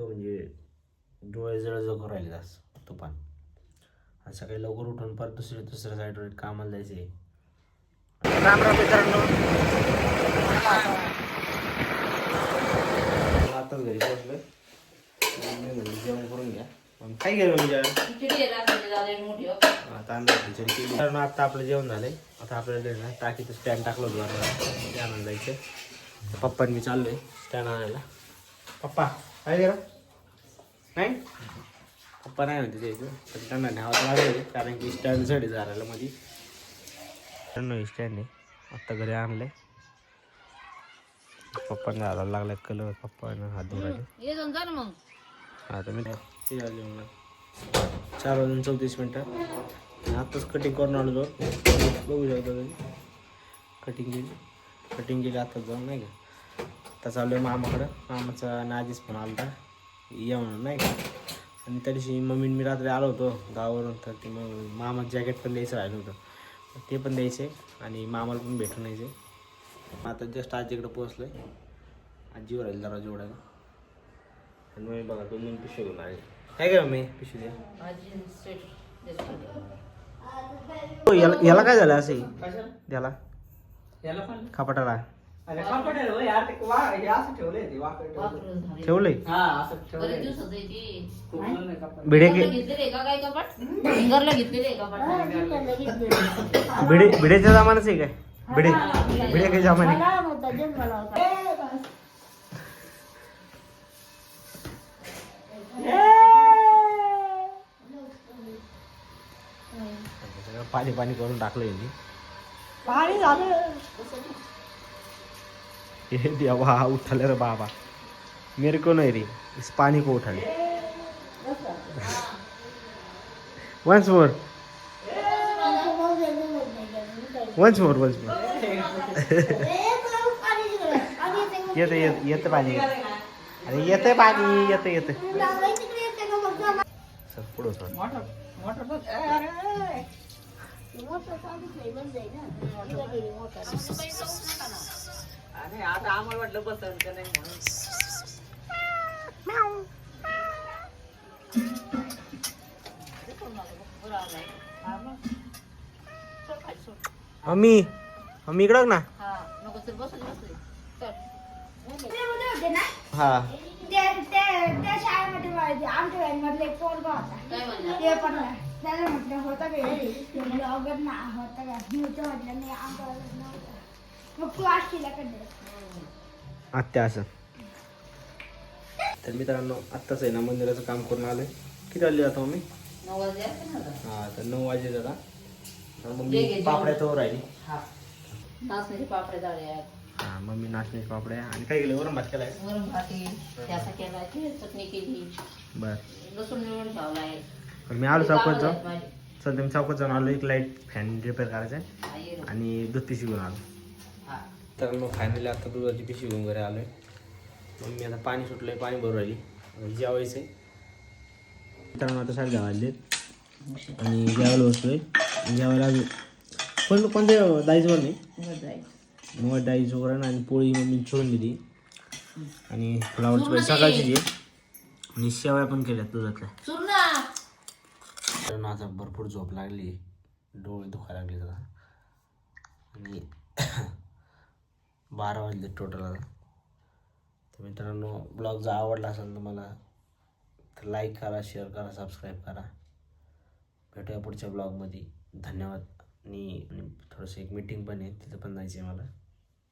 इतकं म्हणजे डोळे जळजळ करून राहिले जास्त तुफान. आणि सकाळी लवकर उठून परत दुसऱ्या दुसऱ्या साईडवर कामाला जायचं आहे राम राम मित्रांनो. आताच घरी म्हणलं जेवण करून घ्या. काय गेलं म्हणजे आता आम्ही खिचडी केली. कारण आता आपलं जेवण झालंय. आता आपल्याला ना टाकीचं स्टँड टाकलं होतं बरं ते आणायला जायचं पप्पांनी मी चाललोय स्टँड आणायला. पप्पा काय गेलं नाही? पप्पा नाही म्हणते द्यायचं पण त्यांना न्यावं लागलं कारण की स्टँडसाठी झालेलं मध्ये. स्टँड स्टँड आहे. आत्ता घरी आणलंय. पप्पांना घालायला लागलाय कलर पप्पानं हात धुवायला मग. आता मी ते झाले मग. चार वाजून चौतीस मिनटं. आत्ताच कटिंग करून आलो जो बघू शकता तुम्ही. कटिंग केली. कटिंग केली आत्ताच जाऊन नाही का? आता चालू आहे मामाकडं. मामाचा नाजीच फोन आला होता या म्हणून नाही का? आणि त्या दिवशी मम्मी मी रात्री आलो होतो गावावरून तर ते मग मामा जॅकेट पण द्यायचं राहिलं होतं. ते पण द्यायचे आणि मामाला पण भेटून यायचे आता जस्ट आजीकडे पोहोचलो आहे आजीवर राहील जरा जोडायला आणि मग बघा दोन दोन पिशवी घेऊन आले. काय करा मी पिशवी द्या. हो, याला याला काय झालं असे? त्याला याला पण? खापाटाला. अरे कॉम्प्युटर यार ते वा हे असं ठेवलंय ते वाकड ठेवलंय. वापरून झाले. ठेवलंय? हा असं बरेच ठेवलंय दिवसाचं आहे ते. कुठलं नाही कपाट. भिडे घरला के घेतलेले का काय कपाट? घरला घेतलेले कपाट भिडे भिडेच्या जमानाच आहे काय? भिडे भिडे काही जमाने पाणी पाणी करून टाकलं यांनी. पाणी झालं. हे देवा उठले रे बाबा. मेरे को नाही रे इस पानी को उठाले. Once more once more once more येतं येतं येतं पाणी. अरे येतं पाणी येतं येतं. सर पुढं सर मोटर अरे आता आम्हाला वाटलं बसन का नाही म्हणून. मम्मी मम्मी इकडं ना. हा नको चल बसले बसले. चल. हा. त्या शाळेमध्ये आमच्या वॅनमधले एक पोरगा होता. काय म्हणला? ते पण त्याला म्हटलं होतं का ना होतं का? मी तर म्हटलं नाही आमच्या आत्या असं. तर मित्रांनो आत्ताच आहे ना मंदिराचं काम करून आलोय. किती आता मम्मी? असते ना आता. हा तर नऊ वाजले जरा. तर मग घे, घे, मी जेवण. पापड्या तर राहिली. नाचण्याचे हा मम्मी नाचण्याची पापड्या आणि काय केलं? वरण भात केलाय वरण भाती त्याचा केला ते चटणी केली. बर. लसूण निवडून ठेवलाय पण मी आलो चौकात जाऊन. माझी सध्या मी चौकात जाऊन आलो. एक लाइट फॅन रिपेअर करायचा आहे. आणि दूध पिशवी घेऊन आलो. तर मग फायनली आता दुधाची पिशवी घेऊन घरी आलोय. मग मी आता पाणी सुटलंय पाणी भरू राहिली. जेवायचं आहे मित्रांनो आता साडे दहा वाजले आणि जेवायला बसलोय. आणि जेवायला अजून पण कोणत्या दाईचं नाही. मग डाळीचं वरण आणि पोळी मम्मी छोडून दिली. आणि फ्लावरची भाजी सकाळची जी आणि शेवया पण केल्या दुधातल्या. तर आता भरपूर झोप लागली. डोळे दुखायला लागले आणि बारा वाजले टोटल आता. तर मित्रांनो ब्लॉग जर आवडला असेल तर मला तर लाईक करा शेअर करा सबस्क्राईब करा. भेटूया पुढच्या ब्लॉगमध्ये धन्यवाद. आणि आणि थोडंसं एक मीटिंग पण आहे तिथं पण जायचं आहे मला.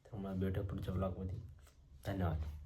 त्यामुळे भेटूया पुढच्या ब्लॉगमध्ये धन्यवाद.